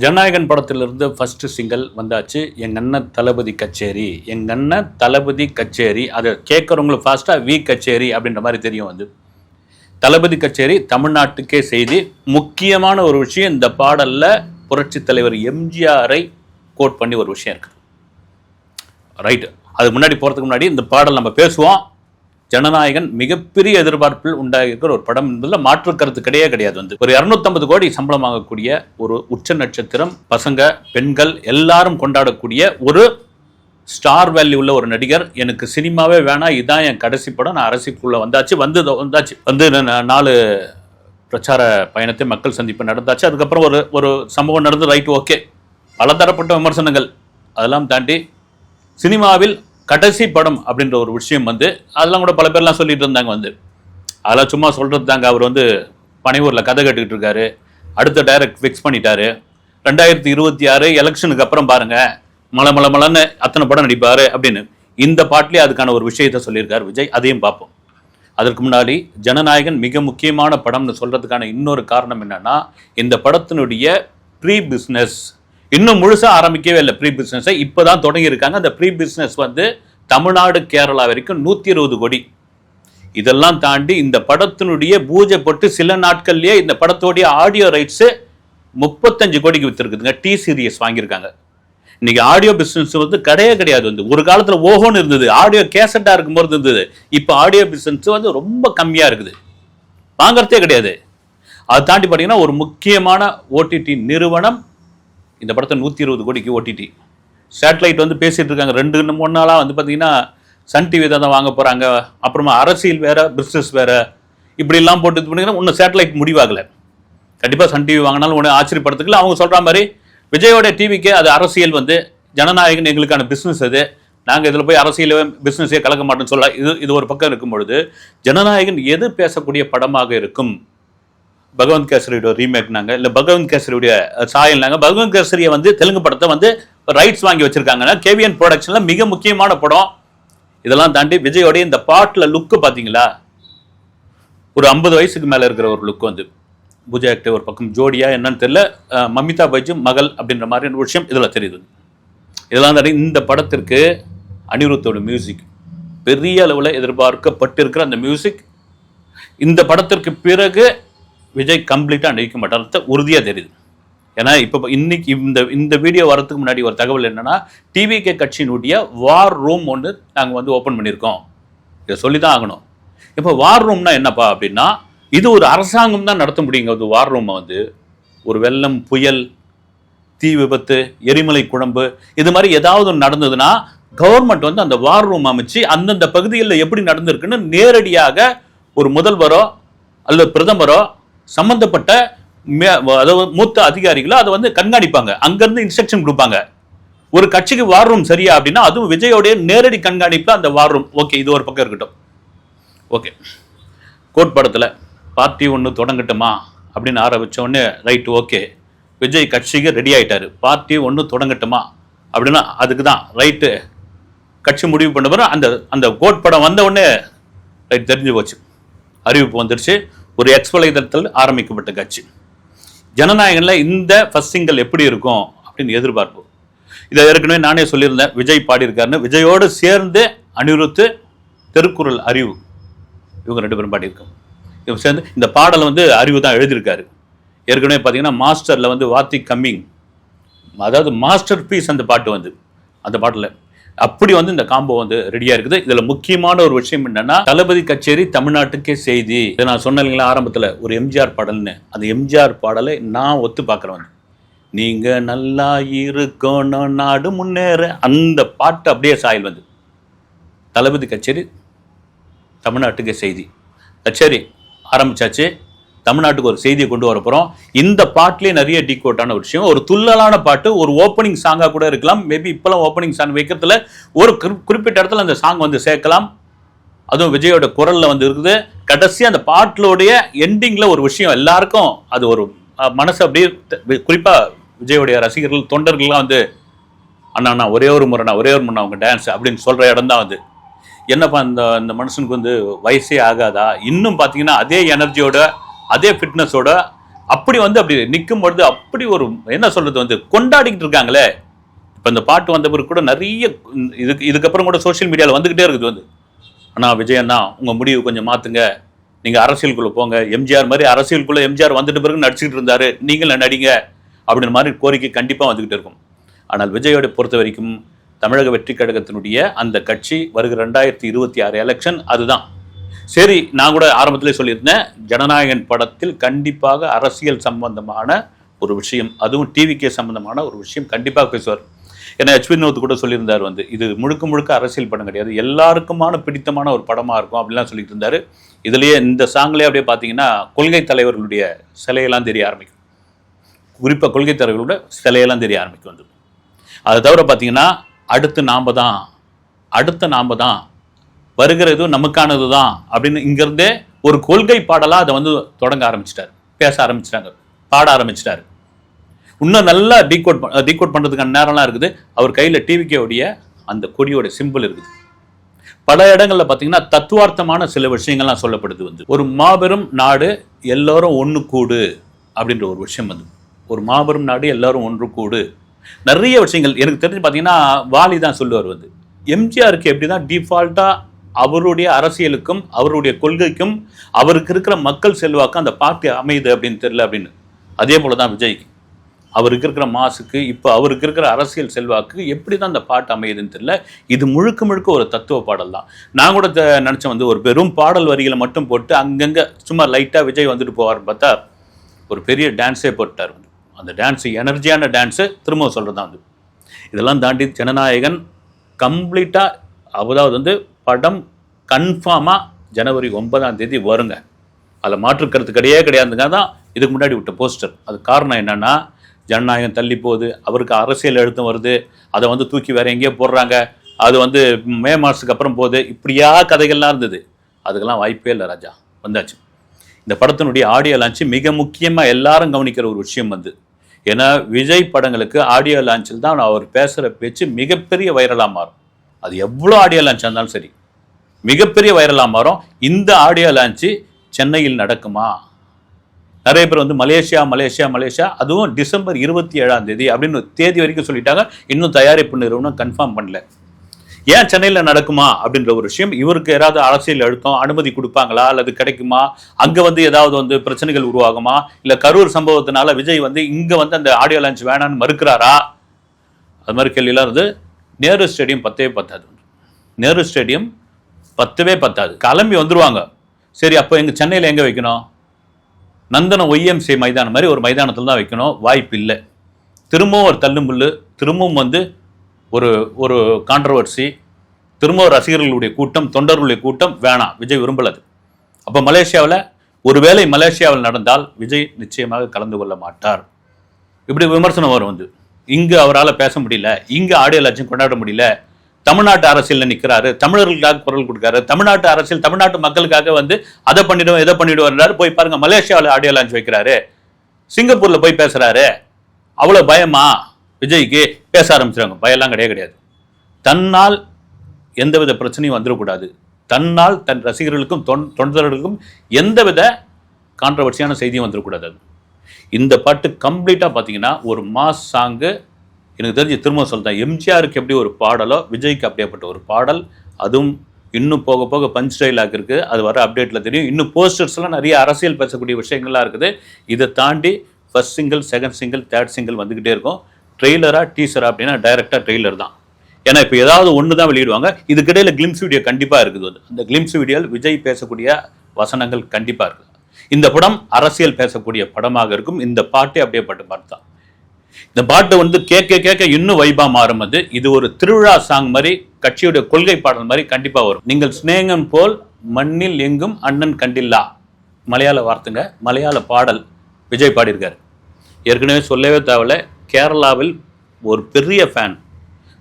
ஜனநாயகன் படத்திலிருந்து first single வந்தாச்சு. எங்கள் அண்ணன் தளபதி கச்சேரி. எங்கள் அண்ணன் தளபதி கச்சேரி. அதை கேட்குறவங்களுக்கு ஃபாஸ்ட்டாக வி கச்சேரி அப்படின்ற மாதிரி தெரியும் வந்து தளபதி கச்சேரி தமிழ்நாட்டுக்கே செய்தி. முக்கியமான ஒரு விஷயம் இந்த பாடலில் புரட்சி தலைவர் எம்ஜிஆரை கோட் பண்ணி ஒரு விஷயம் இருக்கு. ரைட்டு அதுக்கு முன்னாடி போகிறதுக்கு முன்னாடி இந்த பாடல் நம்ம பேசுவோம். ஜனநாயகன் மிகப்பெரிய எதிர்பார்ப்பில் உண்டாகிருக்கிற ஒரு படம் என்பதில் மாற்று கருத்து கிடையாது கிடையாது வந்து. ஒரு இரநூத்தம்பது கோடி சம்பளம் வாங்கக்கூடிய ஒரு உச்ச நட்சத்திரம் பசங்க பெண்கள் எல்லாரும் கொண்டாடக்கூடிய ஒரு ஸ்டார் வேல்யூ உள்ள ஒரு நடிகர். எனக்கு சினிமாவே வேணாம் இதான் என் கடைசி படம். நான் அரசுக்குள்ளே வந்தாச்சு வந்து வந்தாச்சு. வந்து நாலு பிரச்சார பயணத்தை மக்கள் சந்திப்பு நடந்தாச்சு. அதுக்கப்புறம் ஒரு ஒரு சம்பவம் நடந்து ரைட் ஓகே. பலதரப்பட்ட விமர்சனங்கள். அதெல்லாம் தாண்டி சினிமாவில் கடைசி படம் அப்படின்ற ஒரு விஷயம் வந்து அதெல்லாம் கூட பல பேர்லாம் சொல்லிட்டு இருந்தாங்க வந்து. அதெல்லாம் சும்மா சொல்கிறது தாங்க. அவர் வந்து பனையூரில் கதை கட்டுக்கிட்டு இருக்காரு. அடுத்த டைரக்ட் ஃபிக்ஸ் பண்ணிட்டாரு. ரெண்டாயிரத்தி இருபத்தி ஆறு எலெக்ஷனுக்கு அப்புறம் பாருங்க. மலை மலை மலைன்னு அத்தனை படம் நடிப்பாரு அப்படின்னு. இந்த பாட்டிலே அதுக்கான ஒரு விஷயத்த சொல்லியிருக்காரு விஜய். அதையும் பார்ப்போம். அதற்கு முன்னாடி ஜனநாயகன் மிக முக்கியமான படம்னு சொல்கிறதுக்கான இன்னொரு காரணம் என்னன்னா இந்த படத்தினுடைய ப்ரீ பிஸ்னஸ் இன்னும் முழுசாக ஆரம்பிக்கவே இல்லை ப்ரீ பிஸ்னஸை இப்போ தான் தொடங்கியிருக்காங்க. அந்த ப்ரீ பிஸ்னஸ் வந்து தமிழ்நாடு கேரளா வரைக்கும் நூற்றி இருபது கோடி. இதெல்லாம் தாண்டி இந்த படத்தினுடைய பூஜை போட்டு சில நாட்கள்லேயே இந்த படத்தோடைய ஆடியோ ரைட்ஸு முப்பத்தஞ்சு கோடிக்கு வித்துருக்குதுங்க. டி சீரியஸ் வாங்கியிருக்காங்க. இன்னைக்கு ஆடியோ பிஸ்னஸ் வந்து கிடையவே கிடையாது. வந்து ஒரு காலத்தில் ஓஹோன்னு இருந்தது. ஆடியோ கேசட்டாக இருக்கும்போது இருந்தது. இப்போ ஆடியோ பிஸ்னஸ் வந்து ரொம்ப கம்மியாக இருக்குது. வாங்குறதே கிடையாது. அதை தாண்டி பார்த்தீங்கன்னா ஒரு முக்கியமான ஓடிடி நிறுவனம் இந்த படத்தை நூற்றி இருபது கோடிக்கு ஓடிடி சேட்டலைட் வந்து பேசிகிட்டு இருக்காங்க. ரெண்டு மூணு நாளாக வந்து பார்த்தீங்கன்னா சன் டிவி தான் வாங்க போகிறாங்க அப்புறமா அரசியல் வேறு பிஸ்னஸ் வேறு. இப்படிலாம் போட்டு இது பண்ணிங்கன்னா இன்னும் சேட்டலைட் முடிவாகலை. கண்டிப்பாக சன் டிவி வாங்கினாலும் ஒன்று ஆச்சரியப்படுறதுக்குல அவங்க சொல்கிற மாதிரி விஜயோட டிவிக்கு அது அரசியல் வந்து ஜனநாயகன் எங்களுக்கான பிஸ்னஸ் அது. நாங்கள் இதில் போய் அரசியல் பிஸ்னஸே கலக்க மாட்டோம்னு சொல்ல இது இது ஒரு பக்கம் இருக்கும் பொழுது ஜனநாயகன் எது பேசக்கூடிய படமாக இருக்கும்? பகவந்த் கேசரியோட ரீமேக்னாங்க இல்லை பகவந்த் கேசரியுடைய சாயல்னாங்க பகவந்த் கேசரியை வந்து தெலுங்கு படத்தை வந்து ரைட்ஸ் வாங்கி வச்சிருக்காங்கன்னா கேவிஎன் ப்ரொடக்ஷனில் மிக முக்கியமான படம். இதெல்லாம் தாண்டி விஜயோடைய இந்த பாட்டில் லுக்கு பார்த்தீங்களா ஒரு ஐம்பது வயசுக்கு மேலே இருக்கிற ஒரு லுக் வந்து. பூஜா ஆக்டே ஒரு பக்கம் ஜோடியா என்னன்னு தெரியல. மமிதா பைஜு மகள் அப்படின்ற மாதிரி ஒரு விஷயம் இதில் தெரியுது. இதெல்லாம் தாண்டி இந்த படத்திற்கு அனிருத்தோட மியூசிக் பெரிய அளவில் எதிர்பார்க்கப்பட்டிருக்கிற அந்த மியூசிக் இந்த படத்திற்கு பிறகு விஜய் கம்ப்ளீட்டாக நடிக்க மாட்டார். உறுதியாக தெரியுது. ஏன்னா இப்போ இன்னைக்கு இந்த இந்த வீடியோ வரதுக்கு முன்னாடி ஒரு தகவல் என்னன்னா டிவிகே கட்சியினுடைய வார் ரூம் ஒன்று நாங்கள் வந்து ஓப்பன் பண்ணியிருக்கோம். இதை சொல்லி தான் ஆகணும். இப்போ வார் ரூம்னா என்னப்பா அப்படின்னா இது ஒரு அரசாங்கம் தான் நடத்த முடியுங்க. ஒரு வார் ரூமை வந்து ஒரு வெள்ளம் புயல் தீ விபத்து எரிமலை குழம்பு இது மாதிரி ஏதாவது நடந்ததுன்னா கவர்மெண்ட் வந்து அந்த வார் ரூம் அமைச்சு அந்தந்த பகுதிகளில் எப்படி நடந்திருக்குன்னு நேரடியாக ஒரு முதல்வரோ அல்லது பிரதமரோ சம்பந்தப்பட்ட மே- அதாவது மூத்த அதிகாரிகளோ அதை வந்து கண்காணிப்பாங்க. அங்கேருந்து இன்ஸ்ட்ரக்ஷன் கொடுப்பாங்க. ஒரு கட்சிக்கு வார் ரூம் சரியா அப்படின்னா அதுவும் விஜயோடைய நேரடி கண்காணிப்பில் அந்த வார் ரூம் ஓகே இது ஒரு பக்கம் இருக்கட்டும். ஓகே கோட் படத்தில் பார்ட்டி ஒன்று தொடங்கட்டுமா? அப்படின்னு ஆரம்பித்த உடனே ரைட்டு ஓகே விஜய் கட்சிக்கு ரெடி ஆகிட்டார் பார்ட்டி ஒன்று தொடங்கட்டுமா? அப்படின்னா அதுக்கு தான் ரைட்டு கட்சி முடிவு பண்ண பிறகு அந்த அந்த கோட் படம் வந்த உடனே ரைட் தெரிஞ்சு போச்சு. அறிவிப்பு வந்துருச்சு. ஒரு எக்ஸ் வலைதளத்தில் ஆரம்பிக்கப்பட்ட கட்சி. ஜனநாயகனில் இந்த ஃபர்ஸ்ட் சிங்கல் எப்படி இருக்கும் அப்படின்னு எதிர்பார்ப்பு. இதை ஏற்கனவே நானே சொல்லியிருந்தேன். விஜய் பாடியிருக்காருன்னு. விஜயோடு சேர்ந்து அனிருத்து திருக்குறள் அறிவு. இவங்க ரெண்டு பேரும் பாடியிருக்கோம் இவங்க சேர்ந்து இந்த பாடலை வந்து அறிவு தான் எழுதியிருக்காரு. ஏற்கனவே பார்த்தீங்கன்னா மாஸ்டரில் வந்து வாத்தி கம்மிங். அதாவது மாஸ்டர் பீஸ் அந்த பாட்டு வந்து. அந்த பாட்டில். அப்படி வந்து இந்த காம்போ வந்து ரெடியா இருக்குது. இதுல முக்கியமான ஒரு விஷயம் என்னன்னா தளபதி கச்சேரி தமிழ்நாட்டுக்கே செய்தி. இதை நான் சொன்னேன் இல்லைங்களா ஆரம்பத்துல ஒரு எம்ஜிஆர் பாடல்னு. அந்த எம்ஜிஆர் பாடலை நான் ஒத்து பார்க்குறேன் நீங்க நல்லா இருக்கணும் நாடு முன்னேற அந்த பாட்டு அப்படியே சாயல் வந்து. தளபதி கச்சேரி தமிழ்நாட்டுக்கு செய்தி. கச்சேரி ஆரம்பிச்சாச்சு. தமிழ்நாட்டுக்கு ஒரு செய்தியை கொண்டு வர போகிறோம் இந்த பாட்டிலே நிறைய டீகோட்டான ஒரு விஷயம். ஒரு துள்ளலான பாட்டு ஒரு ஓப்பனிங் சாங்காக கூட இருக்கலாம். மேபி இப்போலாம் ஓப்பனிங் சாங் வைக்கிறதுல ஒரு குறிப்பிட்ட இடத்துல அந்த சாங் வந்து சேர்க்கலாம். அதுவும் விஜயோட குரலில் வந்து இருக்குது. கடைசி அந்த பாட்டிலோடைய எண்டிங்கில் ஒரு விஷயம் எல்லாருக்கும் அது ஒரு மனசு அப்படியே குறிப்பாக விஜயோடைய ரசிகர்கள் தொண்டர்கள்லாம் வந்து அண்ணா ஒரே ஒரு முறைண்ணா ஒரே ஒரு முறை அவங்க டான்ஸ் அப்படின்னு சொல்கிற இடம் தான் வந்து என்னப்பா இந்த இந்த மனுஷனுக்கு வந்து வயசே ஆகாதா? இன்னும் பார்த்தீங்கன்னா அதே எனர்ஜியோட அதே ஃபிட்னஸோட அப்படி வந்து அப்படி நிற்கும் பொழுது அப்படி ஒரு என்ன சொல்றது வந்து கொண்டாடிக்கிட்டு இருக்காங்களே. இப்போ இந்த பாட்டு வந்த பிறகு கூட நிறைய இதுக்கு இதுக்கப்புறம் கூட சோஷியல் மீடியாவில் வந்துக்கிட்டே இருக்குது வந்து. அண்ணா விஜய் அண்ணா உங்கள் முடிவு கொஞ்சம் மாற்றுங்க நீங்கள் அரசியலுக்குள்ளே போங்க. எம்ஜிஆர் மாதிரி அரசியலுக்குள்ளே எம்ஜிஆர் வந்துட்டு பிறகு நடிச்சுட்டு இருந்தாரு. நீங்களும் நடிங்க? அப்படின்ற மாதிரி கோரிக்கை கண்டிப்பாக வந்துக்கிட்டு இருக்கும். ஆனால் விஜயோட பொறுத்த வரைக்கும் தமிழக வெற்றி கழகத்தினுடைய அந்த கட்சி வருகிற ரெண்டாயிரத்தி இருபத்தி ஆறு எலெக்ஷன் அதுதான். சரி நான் கூட ஆரம்பத்திலே சொல்லியிருந்தேன் ஜனநாயகன் படத்தில் கண்டிப்பாக அரசியல் சம்பந்தமான ஒரு விஷயம் அதுவும் டிவிக்கே சம்பந்தமான ஒரு விஷயம் கண்டிப்பாக பேசுவார். ஏன்னா ஹெச் வினோத் கூட சொல்லியிருந்தார் வந்து இது முழுக்க முழுக்க அரசியல் படம் கிடையாது எல்லாருக்குமான பிடித்தமான ஒரு படமாக இருக்கும் அப்படிலாம் சொல்லிட்டு இருந்தார். இதுலேயே இந்த சாங்லேயே அப்படியே பார்த்தீங்கன்னா கொள்கை தலைவர்களுடைய சிலையெல்லாம் தெரிய ஆரம்பிக்கும். குறிப்பாக கொள்கை தலைவர்களோட சிலையெல்லாம் தெரிய ஆரம்பிக்கும் வந்து. அதை தவிர பார்த்தீங்கன்னா அடுத்து நாம் தான் அடுத்த நாம் தான் வருகிறது நமக்கானது தான் அப்படின்னு இங்கேருந்தே ஒரு கொள்கை பாடலாக அதை வந்து தொடங்க ஆரம்பிச்சிட்டாரு. பேச ஆரம்பிச்சிட்டாங்க. பாட ஆரம்பிச்சிட்டாரு. இன்னும் நல்லா டீகோட் டீகோட் பண்ணுறதுக்கான நேரம்லாம் இருக்குது. அவர் கையில் டிவிக்கேவுடைய அந்த கொடியோட சிம்பிள் இருக்குது. பல இடங்களில் பார்த்தீங்கன்னா தத்துவார்த்தமான சில விஷயங்கள்லாம் சொல்லப்படுது வந்து. ஒரு மாபெரும் நாடு எல்லோரும் ஒன்று கூடு அப்படின்ற ஒரு விஷயம் வந்து. ஒரு மாபெரும் நாடு எல்லோரும் ஒன்று கூடு. நிறைய விஷயங்கள் எனக்கு தெரிஞ்சு பார்த்தீங்கன்னா வாலி தான் சொல்லுவார் வந்து. எம்ஜிஆருக்கு எப்படி தான் டிஃபால்ட்டாக அவருடைய அரசியலுக்கும் அவருடைய கொள்கைக்கும் அவருக்கு இருக்கிற மக்கள் செல்வாக்கும் அந்த பார்ட்டி அமையுது அப்படின்னு தெரியல அப்படின்னு. அதே போல தான் விஜய்க்கு. அவருக்கு இருக்கிற மாசுக்கு இப்போ அவருக்கு இருக்கிற அரசியல் செல்வாக்கு எப்படி தான் அந்த பாட்டு அமையுதுன்னு தெரியல. இது முழுக்க முழுக்க ஒரு தத்துவ பாடல் தான். நான் கூட த- வந்து ஒரு பெரும் பாடல் வரிகளை மட்டும் போட்டு அங்கங்கே சும்மா லைட்டாக விஜய் வந்துட்டு போவார்னு பார்த்தா ஒரு பெரிய டான்ஸே போட்டார் வந்து. அந்த டான்ஸ் எனர்ஜியான டான்ஸு திரும்ப சொல்கிறது தான் வந்து. இதெல்லாம் தாண்டி ஜனநாயகன் கம்ப்ளீட்டாக அதாவது வந்து படம் கன்ஃபார்மாக ஜனவரி ஒன்பதாம் தேதி வருங்க. அதில் மாற்றுக்கிறது கிடையவே கிடையாதுங்க. தான் இதுக்கு முன்னாடி விட்ட போஸ்டர் அது காரணம் என்னன்னா ஜனநாயகம் தள்ளி போகுது. அவருக்கு அரசியல் எழுத்தம் வருது. அதை வந்து தூக்கி வேற எங்கேயோ போடுறாங்க. அது வந்து மே மாதத்துக்கு அப்புறம் போகுது. இப்படியா கதைகள்லாம் இருந்தது. அதுக்கெல்லாம் வாய்ப்பே இல்லை ராஜா. வந்தாச்சு. இந்த படத்தினுடைய ஆடியோ லான்ச்சு மிக முக்கியமாக எல்லாரும் கவனிக்கிற ஒரு விஷயம் வந்து ஏன்னா விஜய் படங்களுக்கு ஆடியோ லான்ச்சில் தான் அவர் பேசுகிற பேச்சு மிகப்பெரிய வைரலாக மாறும். அது எவ்வளோ ஆடியோ லான்ச் இருந்தாலும் சரி. மிகப்பெரிய வைரலாக மாறும். இந்த ஆடியோ லான்ச்சு சென்னையில் நடக்குமா? நிறைய பேர் வந்து மலேசியா மலேசியா மலேசியா அதுவும் டிசம்பர் இருபத்தி ஏழாம் தேதி அப்படின்னு தேதி வரைக்கும் சொல்லிட்டாங்க. இன்னும் தயாரிப்பு நிறுவனம் கன்ஃபார்ம் பண்ணல. ஏன் சென்னையில் நடக்குமா அப்படின்ற ஒரு விஷயம். இவருக்கு ஏதாவது அரசியல் அழுத்தம் அனுமதி கொடுப்பாங்களா? அல்லது கிடைக்குமா? அங்கே வந்து ஏதாவது வந்து பிரச்சனைகள் உருவாகுமா? இல்லை கரூர் சம்பவத்தினால விஜய் வந்து இங்கே வந்து அந்த ஆடியோ லான்ச் வேணான்னு மறுக்கிறாரா? அது மாதிரி கேள்வியெல்லாம் வந்து நேரு ஸ்டேடியம் பத்தே பத்தாது. நேரு ஸ்டேடியம் பத்தவே பத்தாது. கிளம்பி வந்துருவாங்க. சரி அப்போ எங்கள் சென்னையில் எங்கே வைக்கணும்? நந்தனம் ஒய்எம்சி மைதானம் மாதிரி ஒரு மைதானத்தில் தான் வைக்கணும். வாய்ப்பு இல்லை. திரும்பவும் ஒரு தள்ளுமுள்ளு திரும்பவும் வந்து ஒரு ஒரு கான்ட்ரவர்சி திரும்பவும் ரசிகர்களுடைய கூட்டம் தொண்டர்களுடைய கூட்டம் வேணாம். விஜய் விரும்பலது. அப்போ மலேசியாவில் ஒருவேளை மலேசியாவில் நடந்தால் விஜய் நிச்சயமாக கலந்து கொள்ள மாட்டார். இப்படி விமர்சனம் வரும் வந்து. இங்கே அவரால் பேச முடியல. இங்கே ஆடியோ லட்சம் கொண்டாட முடியல. தமிழ்நாட்டு அரசியலில் நிற்கிறாரு தமிழர்களுக்காக குரல் கொடுக்காரு தமிழ்நாட்டு அரசியல் தமிழ்நாட்டு மக்களுக்காக வந்து அதை பண்ணிடுவோம் இதை பண்ணிடுவார் போய் பாருங்க மலேசியாவில் ஆடியோ லான்ச் வைக்கிறாரு. சிங்கப்பூர்ல போய் பேசுறாரு. அவ்வளோ பயமா? விஜய்க்கு பேச ஆரம்பிச்சிருவாங்க. பயம்லாம் கிடையாது கிடையாது. தன்னால் எந்தவித பிரச்சனையும் வந்துடக்கூடாது. தன்னால் தன் ரசிகர்களுக்கும் தொன்- தொண்டர்களுக்கும் எந்தவித கான்ட்ரவர்சியான செய்தியும் வந்துடக்கூடாது. அது. இந்த பாட்டு கம்ப்ளீட்டாக பார்த்தீங்கன்னா ஒரு மாஸ் சாங்கு எனக்கு தெரிஞ்சு திரும்ப சொல்லிட்டேன் எம்ஜிஆருக்கு எப்படி ஒரு பாடலோ விஜய்க்கு அப்படியேப்பட்ட ஒரு பாடல் அதுவும் இன்னும் போக போக பஞ்ச் டைலாக் இருக்குது அது வர அப்டேட்டில் தெரியும். இன்னும் போஸ்டர்ஸ்லாம் நிறைய அரசியல் பேசக்கூடிய விஷயங்கள்லாம் இருக்குது. இதை தாண்டி first single second single third single வந்துக்கிட்டே இருக்கும். ட்ரெய்லராக டீசரா அப்படின்னா டைரெக்டாக ட்ரெய்லர் தான். ஏன்னா இப்போ ஏதாவது ஒன்று தான் வெளியிடுவாங்க. இதுக்கிடையில் கிளிம்ஸ் வீடியோ கண்டிப்பாக இருக்குது. வந்து அந்த கிளிம்ஸ் வீடியோவில் விஜய் பேசக்கூடிய வசனங்கள் கண்டிப்பாக இருக்குது. இந்த படம் அரசியல் பேசக்கூடிய படமாக இருக்கும். இந்த பாட்டே அப்படியே பட்டு பார்த்து தான். இந்த பாட்டு வந்து கேட்க கேட்க இன்னும் வைபா மாறும் அது. இது ஒரு திருவிழா சாங் மாதிரி கட்சியுடைய கொள்கை பாடல் மாதிரி கண்டிப்பா வரும். நீங்கள் சிநேகம் போல் மண்ணில் எங்கும் அண்ணன் கண்டில்லா. மலையாள வார்த்தைங்க மலையாள பாடல் விஜய் பாடியிருக்காரு. ஏற்கனவே சொல்லவே தேவையில்ல கேரளாவில் ஒரு பெரிய ஃபேன்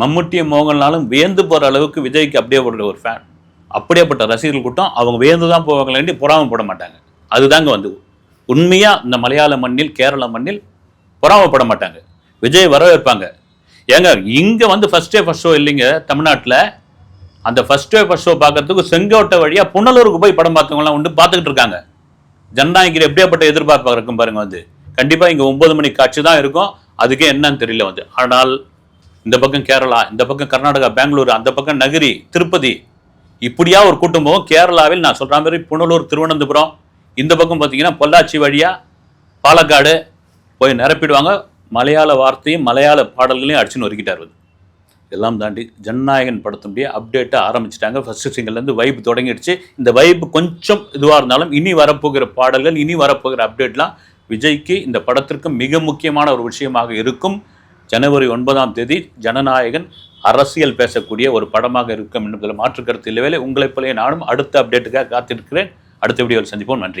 மம்முட்டியும் மோகன்லாலும் வியந்து போகிற அளவுக்கு விஜய்க்கு அப்படியே போடுற ஒரு ஃபேன் அப்படியேப்பட்ட ரசிகர்கள் கூட்டம் அவங்க வியந்து தான் போவாங்களேண்டி பொறாமப்பட மாட்டாங்க. அதுதாங்க வந்து உண்மையாக இந்த மலையாள மண்ணில் கேரள மண்ணில் பொறாமப்பட மாட்டாங்க விஜய் வரவேற்பாங்க. ஏங்க இங்கே வந்து ஃபர்ஸ்ட் டே ஃபர்ஸ்ட் ஷோ இல்லைங்க தமிழ்நாட்டில். அந்த ஃபர்ஸ்ட் டே ஃபர்ஸ்ட் ஷோ பார்க்கறதுக்கு செங்கோட்டை வழியாக புனலூருக்கு போய் படம் பார்த்தவங்களாம் உண்டு பார்த்துக்கிட்டு இருக்காங்க. ஜனநாயகர் எப்படியாப்பட்ட எதிர்பார்ப்பாக இருக்கும் பாருங்க வந்து. கண்டிப்பாக இங்கே ஒன்பது மணி காட்சி தான் இருக்கும். அதுக்கே என்னன்னு தெரியல வந்து. ஆனால் இந்த பக்கம் கேரளா இந்த பக்கம் கர்நாடகா பெங்களூர் அந்த பக்கம் நகரி திருப்பதி இப்படியா ஒரு கூட்டம் போகும் கேரளாவில் நான் சொல்கிற மாதிரி புனலூர் திருவனந்தபுரம் இந்த பக்கம் பார்த்தீங்கன்னா பொள்ளாச்சி வழியாக பாலக்காடு போய் நிரப்பிடுவாங்க. மலையாள வார்த்தையும் மலையாள பாடல்களையும் அடிச்சுன்னு ஒருக்கிட்டார் எல்லாம் தாண்டி ஜனநாயகன் படத்தினுடைய அப்டேட்டை ஆரம்பிச்சிட்டாங்க. ஃபஸ்ட்டு சிங்கிள்லேருந்து வைப் தொடங்கிடுச்சு. இந்த வைப் கொஞ்சம் இதுவாக இருந்தாலும் இனி வரப்போகிற பாடல்கள் இனி வரப்போகிற அப்டேட்லாம் விஜய்க்கு இந்த படத்திற்கு மிக முக்கியமான ஒரு விஷயமாக இருக்கும். ஜனவரி ஒன்பதாம் தேதி ஜனநாயகன் அரசியல் பேசக்கூடிய ஒரு படமாக இருக்கும். என்பதில் மாற்று கருத்து இல்லவே இல்லை. உங்களைப் போலவே நானும் அடுத்த அப்டேட்டுக்காக காத்திருக்கிறேன். அடுத்த வீடியோவில் சந்திப்போம். நன்றி.